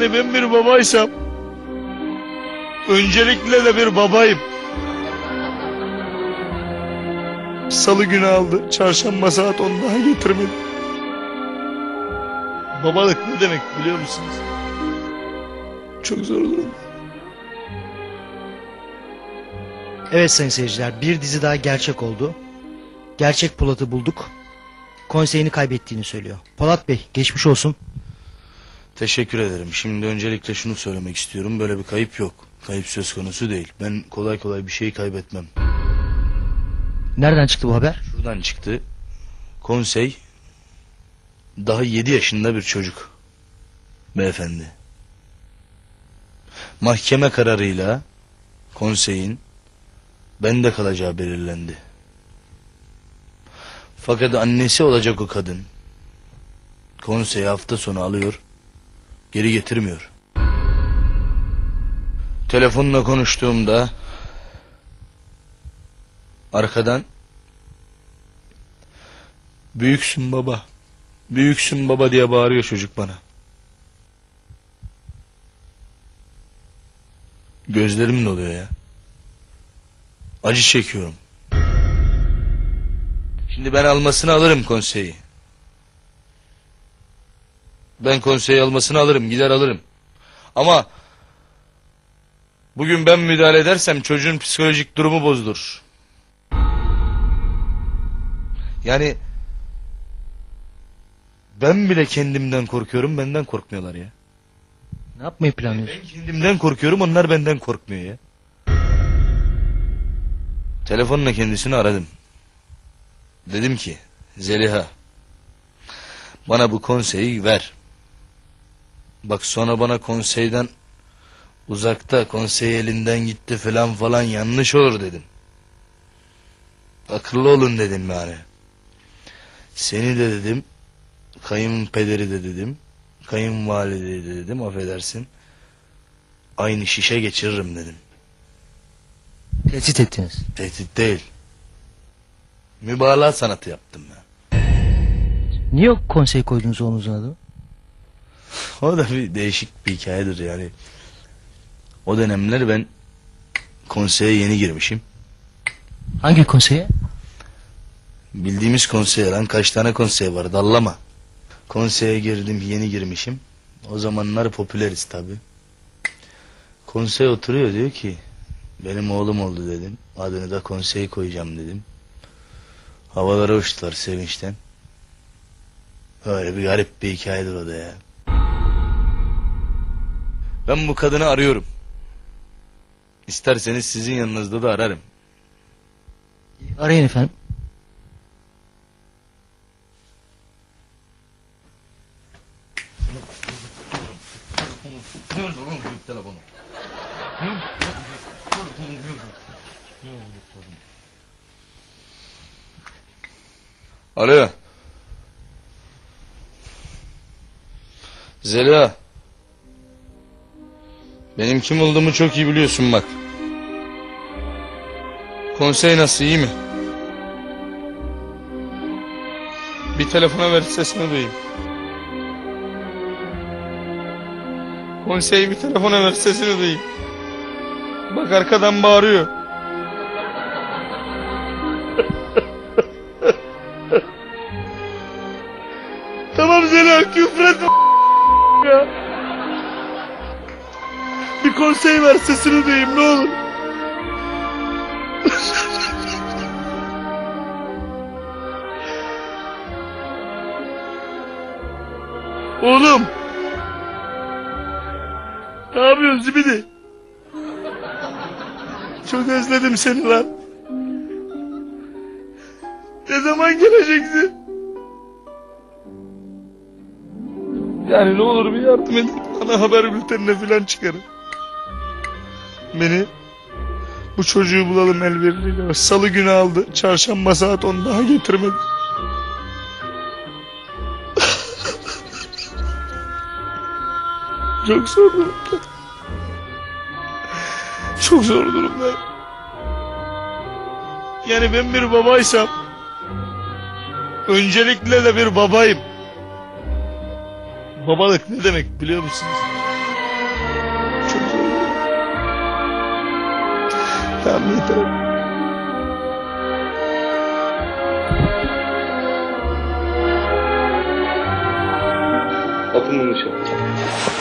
Yani ben bir babaysam öncelikle de bir babayım. Salı günü aldı. Çarşamba saat 10 daha getirmedi. Babalık ne demek biliyor musunuz? Çok zor durum. Evet sayın seyirciler bir dizi daha gerçek oldu. Gerçek Polat'ı bulduk. Konseyini kaybettiğini söylüyor. Polat Bey geçmiş olsun. Teşekkür ederim. Şimdi öncelikle şunu söylemek istiyorum. Böyle bir kayıp yok. Kayıp söz konusu değil. Ben kolay kolay bir şeyi kaybetmem. Nereden çıktı bu haber? Şuradan çıktı. Konsey daha 7 yaşında bir çocuk. Beyefendi. Mahkeme kararıyla konseyin bende kalacağı belirlendi. Fakat annesi olacak o kadın konseyi hafta sonu alıyor, geri getirmiyor. Telefonla konuştuğumda arkadan Büyüksün baba. Büyüksün baba diye bağırıyor çocuk bana. Gözlerim doluyor ya. Acı çekiyorum. Şimdi ben almasını alırım konseyi. Ben konseyi almasını alırım, gider alırım. Ama bugün ben müdahale edersem çocuğun psikolojik durumu bozulur. Yani ben bile kendimden korkuyorum, benden korkmuyorlar ya. Ne yapmayı planlıyorsun? Ben kendimden korkuyorum, onlar benden korkmuyor ya. Telefonla kendisini aradım. Dedim ki, Zeliha, bana bu konseyi ver. Bak sonra bana konseyden uzakta konsey elinden gitti falan falan yanlış olur dedim. Akıllı olun dedim yani. Seni de dedim kayınpederi de dedim. Kayınvalideyi de dedim affedersin. Aynı şişe geçiririm dedim. Tehdit ettiniz. Tehdit değil. Mübalağa sanatı yaptım ben. Niye konsey koydunuz oğlunuzun adını? O da bir değişik bir hikayedir yani. O dönemler ben konseye yeni girmişim. Hangi konseye? Bildiğimiz konsey lan kaç tane konsey var dallama. Konseye girdim yeni girmişim. O zamanlar popüleriz tabi. Konsey oturuyor diyor ki benim oğlum oldu dedim. Adını da konsey koyacağım dedim. Havalara uçtular sevinçten. Öyle bir garip bir hikayedir o da ya. Ben bu kadını arıyorum. İsterseniz sizin yanınızda da ararım. Arayın efendim. Telefonu? Alo. Zeliha. Benim kim olduğumu çok iyi biliyorsun bak. Konsey nasıl iyi mi? Bir telefona ver sesini duyayım. Konseyi bir telefona ver sesini duyayım. Bak arkadan bağırıyor. tamam Zeliha küfretme ya. Bir konsey ver sesini duyayım ne olur. Oğlum. Ne yapıyorsun Zibidi? Çok özledim seni lan. Ne zaman geleceksin? Yani ne olur bir yardım edin. Ana haber bültenine falan çıkarın. Beni bu çocuğu bulalım el birliğiyle. Salı günü aldı. Çarşamba saat 10 daha getirmedi. Çok zor durumda. Çok zor durumda. Yani ben bir babaysam öncelikle de bir babayım. Babalık ne demek biliyor musunuz? सामने तरफ Bakın.